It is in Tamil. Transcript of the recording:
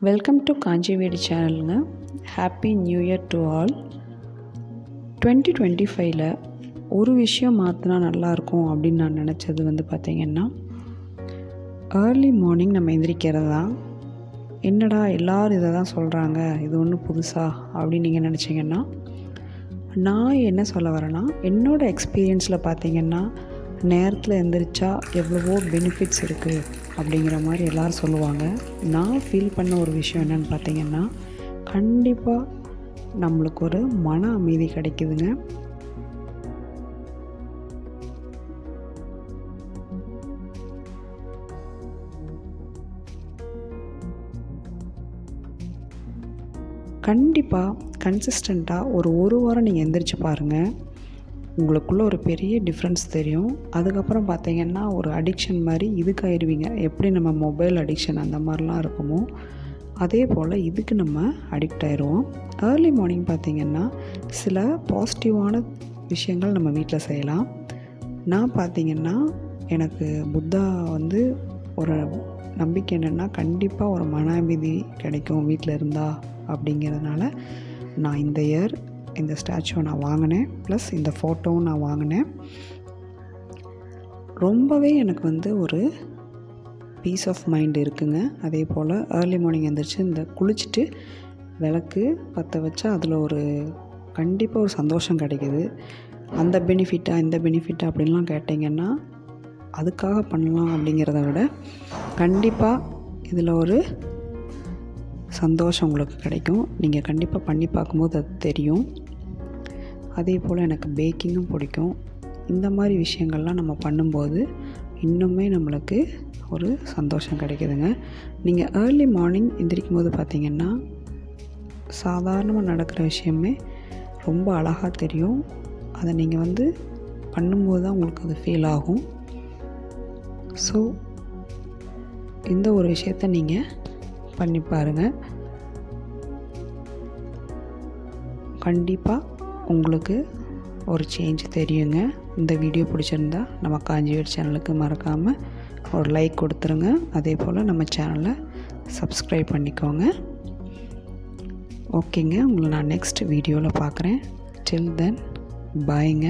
வெல்கம் டு காஞ்சி வீடு சேனலுங்க happy new year to all twenty twenty ஃபைவ்ல ஒரு விஷயம் மாற்றினா நல்லாயிருக்கும் அப்படின்னு நான் நினச்சது வந்து பார்த்திங்கன்னா ஏர்லி மார்னிங் நம்ம எந்திரிக்கிறது? தான் என்னடா எல்லோரும் இதை தான் சொல்கிறாங்க இது ஒன்றும் புதுசா அப்படின்னு நீங்கள் நினச்சிங்கன்னா நான் என்ன சொல்ல வரேன்னா என்னோடய எக்ஸ்பீரியன்ஸில் பார்த்தீங்கன்னா நேரத்தில் எந்திரிச்சா எவ்வளவோ பெனிஃபிட்ஸ் இருக்குது அப்படிங்கிற மாதிரி எல்லோரும் சொல்லுவாங்க. நான் ஃபீல் பண்ண ஒரு விஷயம் என்னென்னு பார்த்தீங்கன்னா கண்டிப்பாக நம்மளுக்கு ஒரு மன அமைதி கிடைக்குதுங்க. கண்டிப்பாக கன்சிஸ்டண்ட்டாக ஒரு ஒரு வாரம் நீங்கள் எந்திரிச்சு பாருங்கள் உங்களுக்குள்ளே ஒரு பெரிய டிஃப்ரென்ஸ் தெரியும். அதுக்கப்புறம் பார்த்தீங்கன்னா ஒரு அடிக்ஷன் மாதிரி இதுக்காயிருவீங்க. எப்படி நம்ம மொபைல் அடிக்ஷன் அந்த மாதிரிலாம் இருக்குமோ அதே போல் இதுக்கு நம்ம அடிக்ட் ஆயிடுவோம் ஏர்லி மார்னிங் பார்த்திங்கன்னா சில பாசிட்டிவான விஷயங்கள் நம்ம வீட்டில் செய்யலாம். நான் பார்த்திங்கன்னா எனக்கு புத்தா வந்து ஒரு நம்பிக்கை என்னென்னா கண்டிப்பாக ஒரு மன அமைதி கிடைக்கும் வீட்டில் இருந்தால் அப்படிங்கிறதுனால நான் இந்த இயர் இந்த ஸ்டாச்சுவை நான் வாங்கினேன் ப்ளஸ் இந்த ஃபோட்டோவும் நான் வாங்கினேன். ரொம்பவே எனக்கு வந்து ஒரு பீஸ் ஆஃப் மைண்ட் இருக்குங்க. அதே போல் ஏர்லி மார்னிங் எழுந்திரிச்சு இந்த குளிச்சுட்டு விளக்கு பற்ற வச்சா அதில் ஒரு கண்டிப்பாக ஒரு சந்தோஷம் கிடைக்கிது. அந்த பெனிஃபிட்டாக இந்த பெனிஃபிட்டாக அப்படின்லாம் கேட்டிங்கன்னா அதுக்காக பண்ணலாம் அப்படிங்கிறத விட கண்டிப்பாக இதில் ஒரு சந்தோஷம் உங்களுக்கு கிடைக்கும். நீங்கள் கண்டிப்பாக பண்ணி பார்க்கும்போது அது தெரியும். அதே போல் எனக்கு பேக்கிங்கும் பிடிக்கும். இந்த மாதிரி விஷயங்கள்லாம் நம்ம பண்ணும்போது இன்னுமே நம்மளுக்கு ஒரு சந்தோஷம் கிடைக்குதுங்க. நீங்கள் ஏர்லி மார்னிங் எந்திரிக்கும் போது பார்த்திங்கன்னா சாதாரணமாக நடக்கிற விஷயமே ரொம்ப அழகாக தெரியும். அதை நீங்கள் வந்து பண்ணும்போது தான் உங்களுக்கு அது ஃபீல் ஆகும். ஸோ இந்த ஒரு விஷயத்த நீங்கள் பண்ணி பாருங்கள் கண்டிப்பாக உங்களுக்கு ஒரு சேஞ்ச் தெரியுங்க. இந்த வீடியோ பிடிச்சிருந்தா நம்ம காஞ்சிவேட் சேனலுக்கு மறக்காமல் ஒரு லைக் கொடுத்துருங்க. அதே போல் நம்ம சேனலை சப்ஸ்கிரைப் பண்ணிக்கோங்க. ஓகேங்க. உங்களை நான் நெக்ஸ்ட் வீடியோவில் பார்க்குறேன் டில் தென் பாய்ங்க